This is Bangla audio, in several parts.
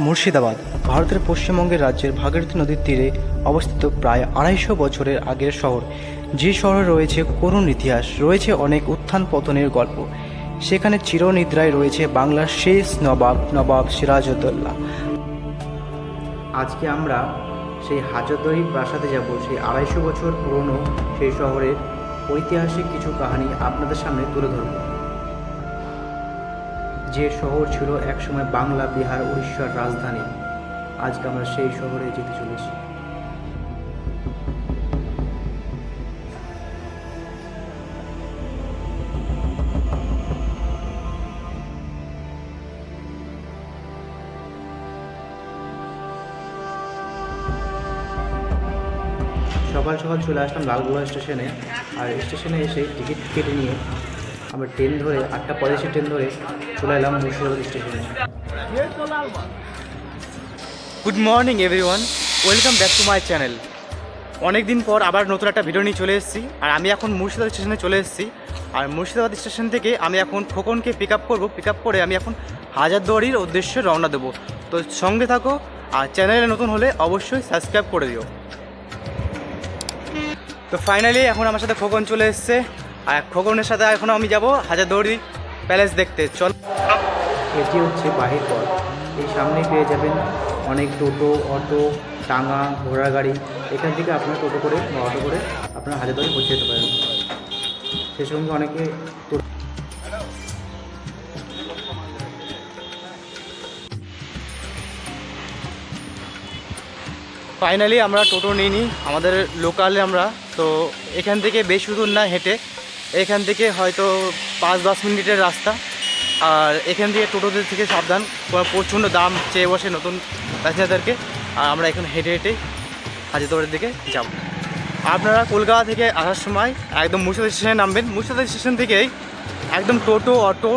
মুর্শিদাবাদ, ভারতের পশ্চিমবঙ্গের রাজ্যের ভাগীরথী নদীর তীরে অবস্থিত প্রায় আড়াইশো বছরের আগের শহর। যে শহরে রয়েছে করুণ ইতিহাস, রয়েছে অনেক উত্থান পতনের গল্প। সেখানে চিরনিদ্রায় রয়েছে বাংলার শেষ নবাব নবাব সিরাজউদ্দৌলা। আজকে আমরা সেই হাজারদুয়ারি প্রাসাদে যাব, সেই আড়াইশো বছর পুরনো সেই শহরের ঐতিহাসিক কিছু কাহিনী আপনাদের সামনে তুলে ধরব। যে শহর ছিল একসময় বাংলা, বিহার, উড়িষ্যার রাজধানী। আজকে আমরা সেই শহরে যেতে চলেছি। সকাল সকাল চলে আসলাম লালগোলা স্টেশনে, আর স্টেশনে এসে টিকিট কেটে নিয়ে আমরা ট্রেন ধরে, আটটা পঁয়তাল্লিশের ট্রেন ধরে চলে এলাম মুর্শিদাবাদ স্টেশনে। Good morning everyone welcome back to my channel অনেক দিন পর আবার নতুন একটা ভিডিও নিয়ে চলে এসেছি, আর আমি এখন মুর্শিদাবাদ স্টেশনে চলে এসেছি। আর মুর্শিদাবাদ স্টেশন থেকে আমি এখন খোকনকে পিক আপ করব। পিক আপ করে আমি এখন হাজারদুয়ারির উদ্দেশ্যে রওনা দেবো। তো সঙ্গে থাকো, আর চ্যানেলে নতুন হলে অবশ্যই সাবস্ক্রাইব করে দিও। তো ফাইনালি এখন আমার সাথে খোকন চলে এসছে। আর খোকনের সাথে এখন আমি যাব হাজারদুয়ারি প্যালেস দেখতে। চল। এটি হচ্ছে বাহির পথ। এই সামনে পেয়ে যাবেন অনেক টোটো, অটো টাঙা ঘোড়া গাড়ি। এখান থেকে আপনারা টোটো করে বা অটো করে আপনারা হাজারদুয়ারি পৌঁছে যেতে পারেন। সে সঙ্গে অনেকে ফাইনালি আমরা টোটো নিই আমাদের লোকালে আমরা। তো এখান থেকে বেশি দূর না হেঁটে এখান থেকে হয়তো পাঁচ, দশ মিনিটের রাস্তা। আর এখান থেকে টোটোদের থেকে সাবধান প্রচণ্ড দাম চেয়ে বসে নতুন প্যাসেঞ্জারদেরকে। আর আমরা এখন হেঁটে হেঁটে হাজারদুয়ারের দিকে যাব। আপনারা কলকাতা থেকে আসার সময় একদম মুর্শিদাবাদ স্টেশনে নামবেন। মুর্শিদাবাদ স্টেশন থেকেই একদম টোটো, অটো,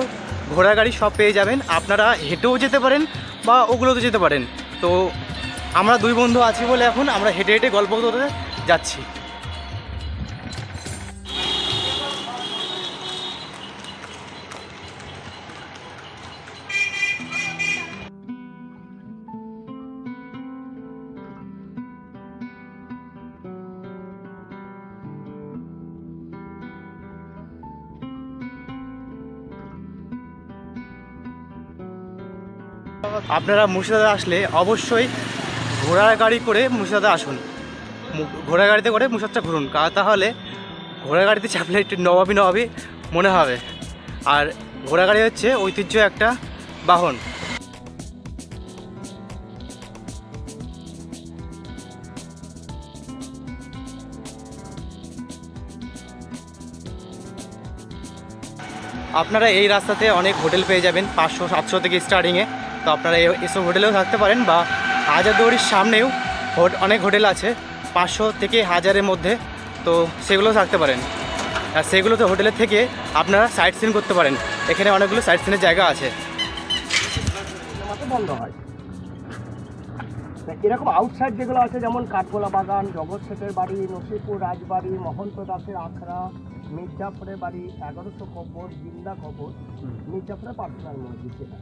ঘোড়া গাড়ি সব পেয়ে যাবেন। আপনারা হেঁটেও যেতে পারেন বা ওগুলোতে যেতে পারেন। তো আমরা দুই বন্ধু আছি বলে এখন আমরা হেঁটে হেঁটে গল্প করতে যাচ্ছি। আপনারা মুর্শিদাবাদে আসলে অবশ্যই ঘোড়ার গাড়ি করে মুর্শিদাবাদে আসুন। ঘোড়া গাড়িতে করে মুর্শিদাবাদটা ঘুরুন। কারণ তাহলে ঘোড়া গাড়িতে চাপলে একটু নবাবি নবাবি মনে হবে। আর ঘোড়া গাড়ি হচ্ছে ঐতিহ্য একটা বাহন। আপনারা এই রাস্তাতে অনেক হোটেল পেয়ে যাবেন, পাঁচশো, সাতশো থেকে স্টার্টিংয়ে। তো আপনারা এসব হোটেলেও থাকতে পারেন বা হাজারদুয়ারির সামনেও হোট- অনেক হোটেল আছে পাঁচশো থেকে হাজারের মধ্যে তো সেগুলোও থাকতে পারেন। আর সেগুলোতে হোটেলের থেকে আপনারা সাইট সিন করতে পারেন। এখানে অনেকগুলো সাইট সিনের জায়গা আছে। বন্ধ হয়। এরকম আউটসাইড যেগুলো আছে যেমন কাঠগোলা বাগান জগৎ শেখের বাড়ি নসিপুর রাজবাড়ি মহন্ত দাসের আখড়া মির্জাফরের বাড়ি এগারোশো কবর জিন্দা কবর মির্জাপুরের পার্সোনাল মসজিদ যেটা।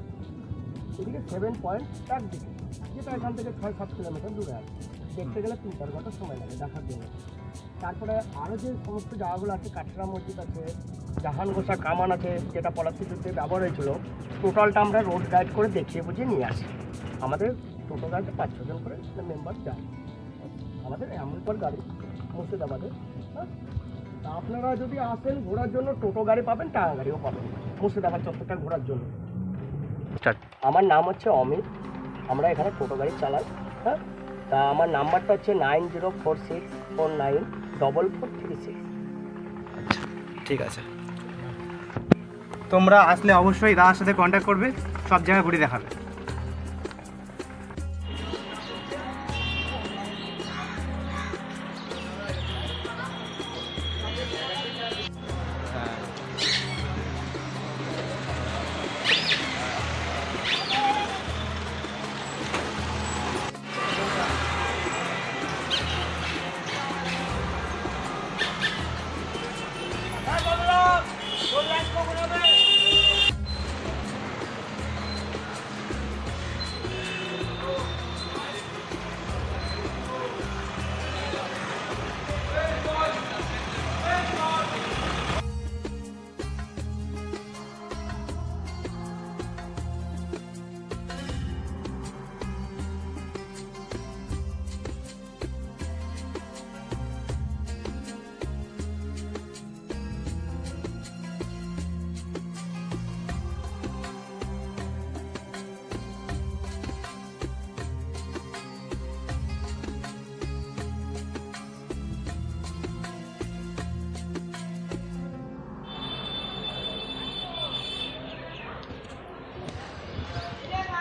এদিকে সেভেন পয়েন্ট একদিকে যেটা এখান থেকে ছয়, সাত কিলোমিটার দূরে আছে। দেখতে গেলে তিন, চার ঘণ্টা সময় লাগে দেখার জন্য। তারপরে আরও যে সমস্ত জায়গাগুলো আছে, কাটরা মসজিদ আছে, জাহান গোসা কামান আছে, যেটা পলাশি যুদ্ধে ব্যবহার হয়েছিল, টোটালটা আমরা রোড গাইড করে দেখিয়ে বুঝিয়ে নিয়ে আসি। আমাদের টোটো গাড়িতে পাঁচ ছজন করে মেম্বার যায়। আমাদের এমনপর গাড়ি, মুর্শিদাবাদে হ্যাঁ? আপনারা যদি আসেন ঘোরার জন্য, টোটো গাড়ি পাবেন টাকা গাড়িও পাবেন। মুর্শিদাবাদ চত্বরটা ঘোরার জন্য। স্টার্ট। আমার নাম হচ্ছে অমিত। আমরা এখানে টোটো গাড়ি চালাই হ্যাঁ? তা আমার নাম্বারটা হচ্ছে nine zero four six four nine double four three six. আচ্ছা ঠিক আছে। তোমরা আসলে অবশ্যই দাদার সাথে কন্ট্যাক্ট করবে, সব জায়গায় ঘুরে দেখাবে।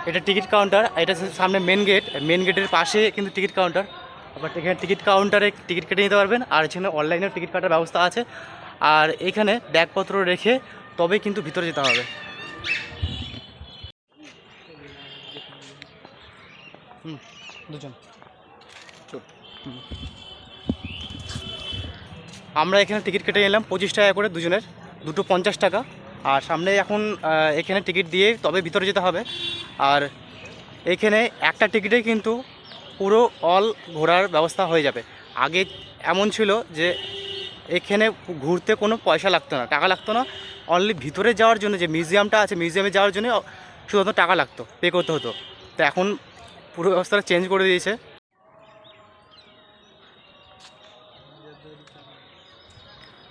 এটা টিকিট কাউন্টার এটা সামনে মেন গেট মেন গেটের পাশে কিন্তু টিকিট কাউন্টার। আবার এখানে টিকিট কাউন্টারে টিকিট কেটে নিতে পারবেন আর এখানে অনলাইনেও টিকিট কাটার ব্যবস্থা আছে। আর এখানে ব্যাগপত্র রেখে তবেই কিন্তু ভিতরে যেতে হবে। হুম দুজন। আমরা এখানে টিকিট কেটে নিলাম পঁচিশ টাকা করে দুজনের দুটো পঞ্চাশ টাকা। আর সামনে এখন এখানে টিকিট দিয়ে তবে ভিতরে যেতে হবে। আর এখানে একটা টিকিটে কিন্তু পুরো অল ঘোরার ব্যবস্থা হয়ে যাবে। আগে এমন ছিল যে এখানে ঘুরতে কোনো পয়সা লাগতো না, টাকা লাগতো না। অনলি ভিতরে যাওয়ার জন্য যে মিউজিয়ামটা আছে মিউজিয়ামে যাওয়ার জন্য শুধুমাত্র টাকা লাগতো পে করতে হতো। তো এখন পুরো ব্যবস্থাটা চেঞ্জ করে দিয়েছে।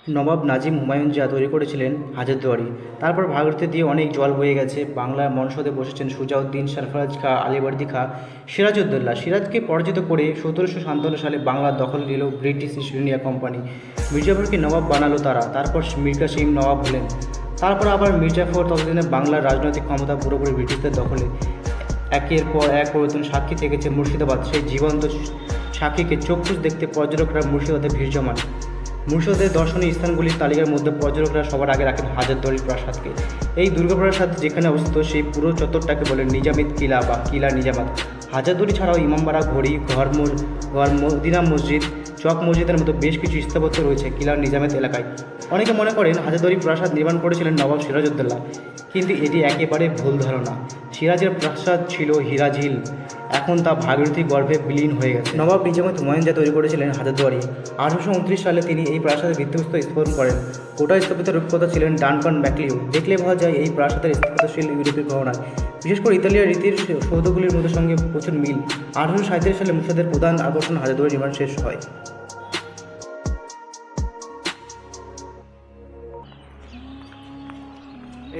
নবাব নাজিম হুমায়ুন যা তৈরি করেছিলেন হাজারদুয়ারি তারপর ভাগীরথী দিয়ে অনেক জল বয়ে গেছে। বাংলার মনসদে বসেছেন সুজাউদ্দিন, সরফরাজ খা, আলিবর্দি খা, সিরাজউদ্দৌলা। সিরাজকে পরাজিত করে সতেরোশো সাতান্ন সালে বাংলা দখল নিল ব্রিটিশ ইস্ট ইন্ডিয়া কোম্পানি। মির্জাফরকে নবাব বানালো তারা। তারপর মীর কাসিম নবাব হলেন। তারপর আবার মির্জাফর ততদিনে বাংলার রাজনৈতিক ক্ষমতা পুরোপুরি ব্রিটিশদের দখলে। একের পর এক পরিবর্তন সাক্ষী থেকেছে মুর্শিদাবাদ। সেই জীবন্ত সাক্ষীকে চক্ষুষ দেখতে পর্যটকরা মুর্শিদাবাদে ভিড় জমান। মুর্শিদাবাদের দর্শনীয় স্থানগুলির তালিকার মধ্যে পর্যটকরা সবার আগে রাখেন হাজারদুয়ারি প্রাসাদকে। এই দুর্গাপ্রাসাদ যেখানে অবস্থিত, সেই পুরো চত্বরটাকে বলে নিজামিত কিলা বা কিলা নিজামাত। হাজারদুয়ারি ছাড়াও ইমামবাড়া, ঘড়ি ঘর ঘর মদিনা মসজিদ চক মসজিদের মতো বেশ কিছু স্থাপত্য রয়েছে কিলার নিজামেত এলাকায়। অনেকে মনে করেন হাজারদুয়ারি প্রাসাদ নির্মাণ করেছিলেন নবাব সিরাজউদ্দৌলা। কিন্তু এটি একেবারে ভুল ধারণা। সিরাজের প্রাসাদ ছিল হিরাঝিল এখন তা ভাগীরথী গর্ভে বিলীন হয়ে গেছে। নবাব নিজামত হুমায়ুন যা তৈরি করেছিলেন হাজারদুয়ারি। আঠারোশো উনত্রিশ সালে তিনি এই প্রাসাদের ভিত্তিপ্রস্তর স্থাপন করেন। গোটা স্থাপিত রূপকথা ছিলেন ডানকন ম্যাকলিউ দেখলে বোঝা যায় এই প্রাসাদের স্থাপত্যশীল ইউরোপীয় গহনায় বিশেষ করে ইতালিয়ার রীতির সৌধগুলির মধ্যে সঙ্গে প্রচুর মিল। আঠারোশো সাঁত্রিশ সালে মুসাদের প্রধান আকর্ষণ হাজারদুয়ারি নির্মাণ শেষ হয়।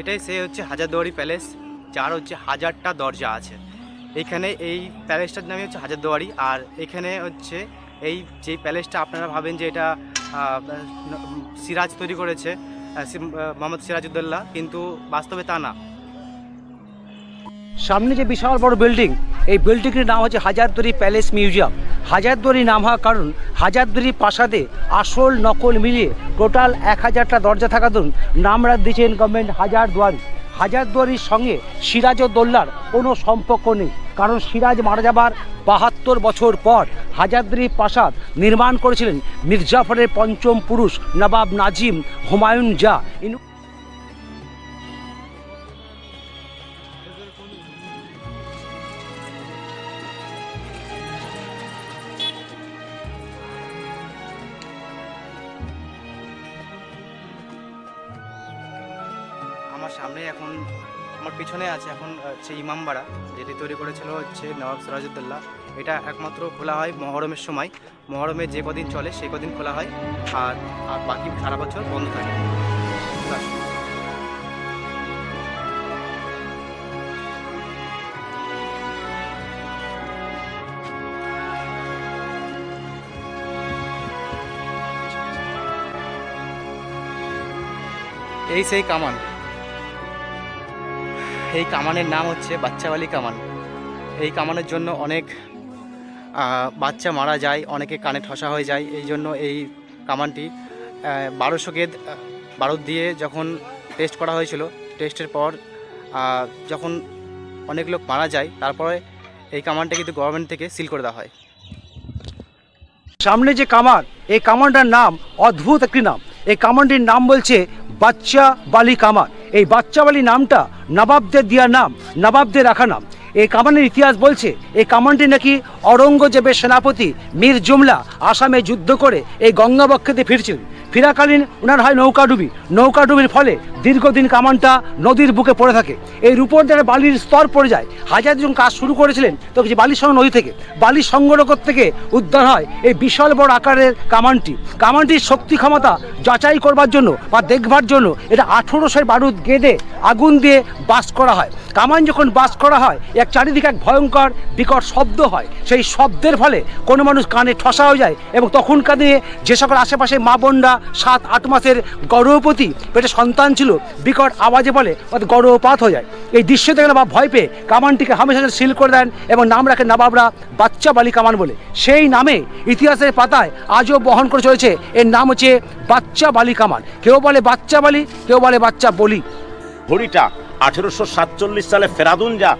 এটাই সে হচ্ছে হাজারদুয়ারি প্যালেস, যার হচ্ছে হাজারটা দরজা আছে। এখানে এই প্যালেসটার নামই হচ্ছে হাজারদুয়ারি, আর এখানে হচ্ছে এই যে প্যালেসটা আপনারা ভাবেন যে এটা সিরাজ তৈরি করেছে মোহাম্মদ সিরাজউদ্দৌলা, কিন্তু বাস্তবে তা না। সামনে যে বিশাল বড় বিল্ডিং এই বিল্ডিংটির নাম হচ্ছে হাজারদুয়ারি প্যালেস মিউজিয়াম। হাজারদুয়ারি নাম হওয়ার কারণ হাজারদুয়ারি প্রাসাদে আসল নকল মিলিয়ে টোটাল এক হাজারটা দরজা থাকা দরুন নাম রাখ দিয়েছেন গভর্নমেন্ট হাজারদুয়ারি। হাজারদুয়ারির সঙ্গে সিরাজউদ্দৌলার কোনো সম্পর্ক নেই, কারণ সিরাজ মারা যাবার বাহাত্তর বছর পর হাজারদুয়ারি প্রাসাদ নির্মাণ করেছিলেন মির্জাফরের পঞ্চম পুরুষ নবাব নাজিম হুমায়ুন জা আমার সামনে এখন আমার পিছনে আছে এখন হচ্ছে ইমামবাড়া যেটি তৈরি করেছিল হচ্ছে নবাব সিরাজউদ্দৌলা। এটা একমাত্র খোলা হয় মহরমের সময়। মহরমে যে কদিন চলে, সেই কদিন খোলা হয়। আর আর বাকি সারা বছর বন্ধ থাকে। এই সেই কামান। এই কামানের নাম হচ্ছে বাচ্চাবালি কামান। এই কামানের জন্য অনেক বাচ্চা মারা যায়, অনেকে কানে ঠসা হয়ে যায়। এই জন্য এই কামানটি বারোশো গেদ বারুদ দিয়ে যখন টেস্ট করা হয়েছিল টেস্টের পর যখন অনেক লোক মারা যায়, তারপরে এই কামানটা কিন্তু গভর্নমেন্ট থেকে সিল করে দেওয়া হয়। সামনে যে কামান, এই কামানটার নাম অদ্ভুত একটি নাম। এই কামানটির নাম বলছে বাচ্চা বালি কামান। এই বাচ্চাবালি নামটা নবাবদের দেওয়া নাম, নবাবদের রাখা নাম। এই কামানের ইতিহাস বলছে, এই কামানটি নাকি অরঙ্গজেবের সেনাপতি মীর জুমলা আসামে যুদ্ধ করে এই গঙ্গাবক্ষেতে ফিরছিলেন। ফিরাকালীন ওনার হয় নৌকাডুবি। নৌকাডুবির ফলে দীর্ঘদিন কামানটা নদীর বুকে পড়ে থাকে। এই উপর যারা বালির স্তর পড়ে যায়। হাজার জন কাজ শুরু করেছিলেন, তো কিছু বালির সঙ্গে নদী থেকে। বালি সংগ্রহ থেকে উদ্ধার হয় এই বিশাল বড় আকারের কামানটি। কামানটির শক্তি ক্ষমতা যাচাই করবার জন্য বা দেখবার জন্য এটা আঠেরোশো বারুদ গেঁদে আগুন দিয়ে বাস করা হয়। কামান যখন বাস করা হয়, এক চারিদিকে এক ভয়ঙ্কর বিকট শব্দ হয়। সেই শব্দের ফলে কোনো মানুষ কানে ঠসা হয়ে যায় এবং তখনকার দিনে যে সকল আশেপাশে মা বোনরা সাত আট মাসের গর্ভবতী পেটে সন্তান ছিল বিকট আওয়াজে বলে অর্থাৎ গর্ভপাত হয়ে যায়। এই দৃশ্য দেখে নবাব ভয় পেয়ে কামানটিকে হামেশা সিল করে দেন এবং নাম রাখেন নবাবরা বাচ্চা বালি কামান বলে। সেই নামে ইতিহাসের পাতায় আজও বহন করে চলেছে। এর নাম হচ্ছে বাচ্চা বালি কামান। কেউ বলে বাচ্চা বালি, কেউ বলে বাচ্চা বলি। ঘড়িটা আঠেরোশো সাতচল্লিশ সালে ফেরাদুন যা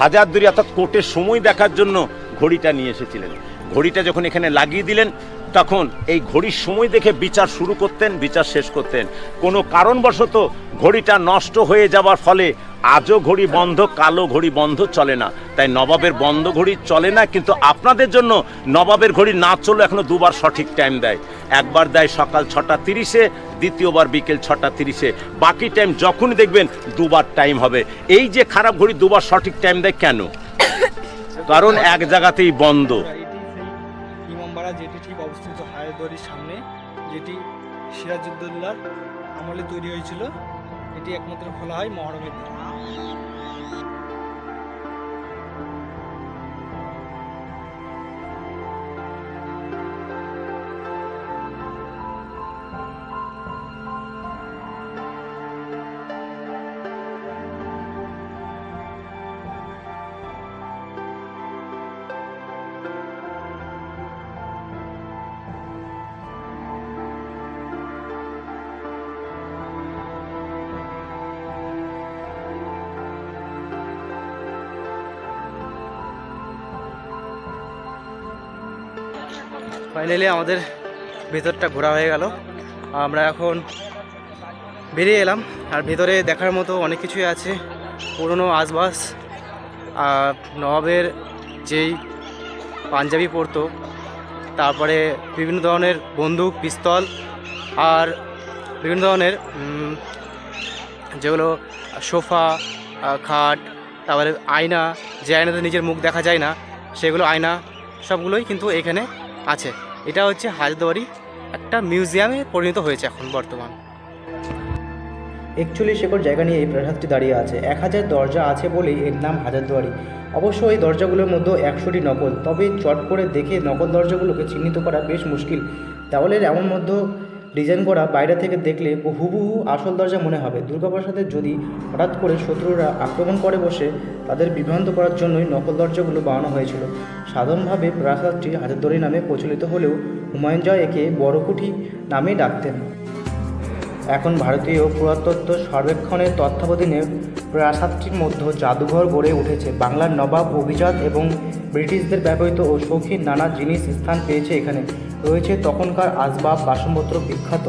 হাজারদুরি অর্থাৎ কোর্টের সময় দেখার জন্য ঘড়িটা নিয়ে এসেছিলেন। ঘড়িটা যখন এখানে লাগিয়ে দিলেন তখন এই ঘড়ির সময় দেখে বিচার শুরু করতেন, বিচার শেষ করতেন। কোনো কারণবশত ঘড়িটা নষ্ট হয়ে যাওয়ার ফলে আজও ঘড়ি বন্ধ কালো ঘড়ি বন্ধ চলে না। তাই নবাবের বন্ধ ঘড়ি চলে না, কিন্তু আপনাদের জন্য নবাবের ঘড়ি না চললে এখনও দুবার সঠিক টাইম দেয়। একবার দেয় সকাল ছটা তিরিশে, দ্বিতীয়বার বিকেল ছটা তিরিশে। বাকি টাইম যখনই দেখবেন দুবার টাইম হবে। এই যে খারাপ ঘড়ি দুবার সঠিক টাইম দেয় কেন? কারণ এক জায়গাতেই বন্ধ। অবস্থিত সামনে যেটি সিরাজউদ্দৌলার আমলে তৈরি হয়েছিল এটি একমাত্র খোলা হয় মহরমের দিন। ফাইনালি আমাদের ভেতরটা ঘোরা হয়ে গেল। আমরা এখন বেরিয়ে এলাম। আর ভেতরে দেখার মতো অনেক কিছুই আছে। পুরনো আসবাস নবাবের যেই পাঞ্জাবি পরতো, তারপরে বিভিন্ন ধরনের বন্দুক, পিস্তল, আর বিভিন্ন ধরনের যেগুলো সোফা খাট, তারপরে আয়না, যে আয়নাতে নিজের মুখ দেখা যায় না, সেগুলো আয়না, সবগুলোই কিন্তু এখানে আছে। এটা হচ্ছে হাজদুয়ারি একটা মিউজিয়ামে পরিণত হয়েছে এখন বর্তমান। একচল্লিশ একর জায়গা নিয়ে এই প্রাসাদটি দাঁড়িয়ে আছে। এক হাজার দরজা আছে বলেই এর নাম হাজারদুয়ারি অবশ্য এই দরজাগুলোর মধ্যে একশোটি নকল, তবে চট করে দেখে নকল দরজাগুলোকে চিহ্নিত করা বেশ মুশকিল। দেওয়ালের এমন মধ্যে ডিজাইন করা বাইরে থেকে দেখলে হুবহু আসল দরজা মনে হবে। দুর্গাপ্রাসাদের যদি হঠাৎ করে শত্রুরা আক্রমণ করে বসে, তাদের বিভ্রান্ত করার জন্যই নকল দরজাগুলো বানানো হয়েছিল। সাধারণভাবে প্রাসাদটি হাজারদুয়ারি নামে প্রচলিত হলেও হুমায়ুন জয় একে বড়কুঠি নামেই ডাকতেন। এখন ভারতীয় পুরাতত্ত্ব সর্বেক্ষণের তত্ত্বাবধানে প্রাসাদটির মধ্যে জাদুঘর গড়ে উঠেছে। বাংলার নবাব, অভিজাত এবং ব্রিটিশদের ব্যবহৃত ও শৌখিন নানা জিনিস স্থান পেয়েছে এখানে। রয়েছে তখনকার আসবাব, বাসনপত্র বিখ্যাত।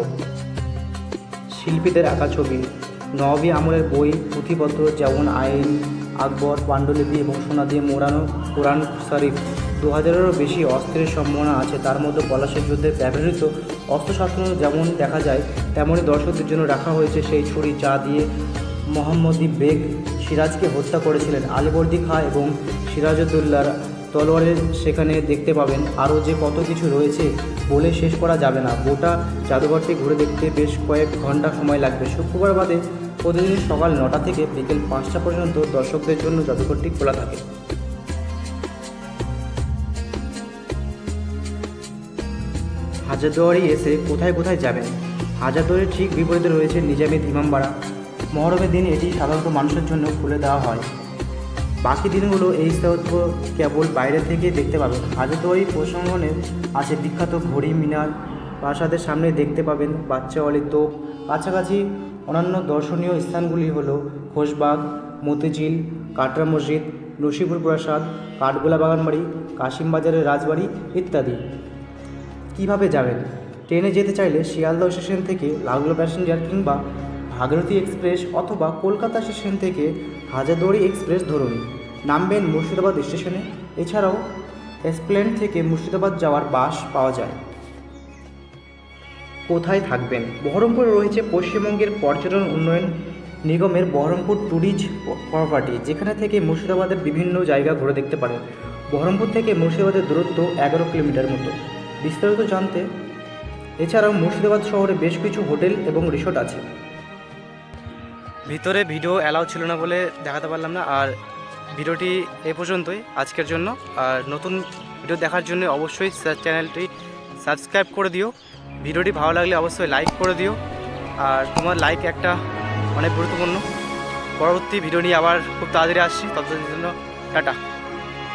শিল্পীদের আঁকা ছবি নবাবী আমলের বই, পুঁথিপত্র যেমন আইন, আকবর, পাণ্ডুলিপি এবং সোনা দিয়ে মোড়ানো কোরআন শরীফ। দু হাজারেরও বেশি অস্ত্রের সম্ভাবনা আছে, তার মধ্যে পলাশের যুদ্ধে ব্যবহৃত অস্ত্রশস্ত্র যেমন দেখা যায় তেমনই দর্শকদের জন্য রাখা হয়েছে সেই ছুরি যা দিয়ে মোহাম্মদী বেগ সিরাজকে হত্যা করেছিলেন। আলিবর্দি খাঁ এবং সিরাজউদ্দৌলার তলোয়ারের সেখানে দেখতে পাবেন। আরও যে কত কিছু রয়েছে বলে শেষ করা যাবে না। গোটা জাদুঘরটি ঘুরে দেখতে বেশ কয়েক ঘণ্টা সময় লাগবে। শুক্রবার বাদে প্রতিদিন সকাল নটা থেকে বিকেল পাঁচটা পর্যন্ত দর্শকদের জন্য জাদুঘরটি খোলা থাকে। হাজারদুয়ারি এসে কোথায় কোথায় যাবেন? হাজারদুয়ারির ঠিক বিপরীতে রয়েছে নিজামের ইমামবাড়া। মহরমের দিন এটি সাধারণত মানুষের জন্য খুলে দেওয়া হয়। বাকি দিনগুলো এই স্থাপত্য কেবল বাইরে থেকে দেখতে পাবেন। হাজারদুয়ারি প্রসঙ্গনে আছে বিখ্যাত ঘড়ি মিনার। প্রাসাদের সামনে দেখতে পাবেন বাচ্চাওয়ালি তোপ। কাছাকাছি অন্যান্য দর্শনীয় স্থানগুলি হল ঘোষবাগ, মতিঝিল, কাটরা মসজিদ, নসিপুর প্রাসাদ, কাঠগোলা বাগানবাড়ি, কাশিমবাজারের রাজবাড়ি ইত্যাদি। কীভাবে যাবেন? ট্রেনে যেতে চাইলে শিয়ালদহ স্টেশন থেকে লালগোলা প্যাসেঞ্জার কিংবা ভাগীরথী এক্সপ্রেস অথবা কলকাতা স্টেশন থেকে হাজারদুয়ারি এক্সপ্রেস ধরুন। নামবেন মুর্শিদাবাদ স্টেশনে। এছাড়াও এসপ্লেন থেকে মুর্শিদাবাদ যাওয়ার বাস পাওয়া যায়। কোথায় থাকবেন? বহরমপুরে রয়েছে পশ্চিমবঙ্গের পর্যটন উন্নয়ন নিগমের বহরমপুর ট্যুরিস্ট প্রপার্টি, যেখানে থেকে মুর্শিদাবাদের বিভিন্ন জায়গা ঘুরে দেখতে পারেন। বহরমপুর থেকে মুর্শিদাবাদের দূরত্ব এগারো কিলোমিটার মতো। বিস্তারিত জানতে এছাড়াও মুর্শিদাবাদ শহরে বেশ কিছু হোটেল এবং রিসোর্ট আছে। ভিতরে ভিডিও অ্যালাউ ছিল না বলে দেখাতে পারলাম না। আর ভিডিওটি এ পর্যন্তই আজকের জন্য। আর নতুন ভিডিও দেখার জন্য অবশ্যই চ্যানেলটি সাবস্ক্রাইব করে দিও। ভিডিওটি ভালো লাগলে অবশ্যই লাইক করে দিও। আর তোমার লাইক একটা অনেক গুরুত্বপূর্ণ। পরবর্তী ভিডিও নিয়ে আবার খুব তাড়াতাড়ি আসছি। ততদিনের জন্য টাটা।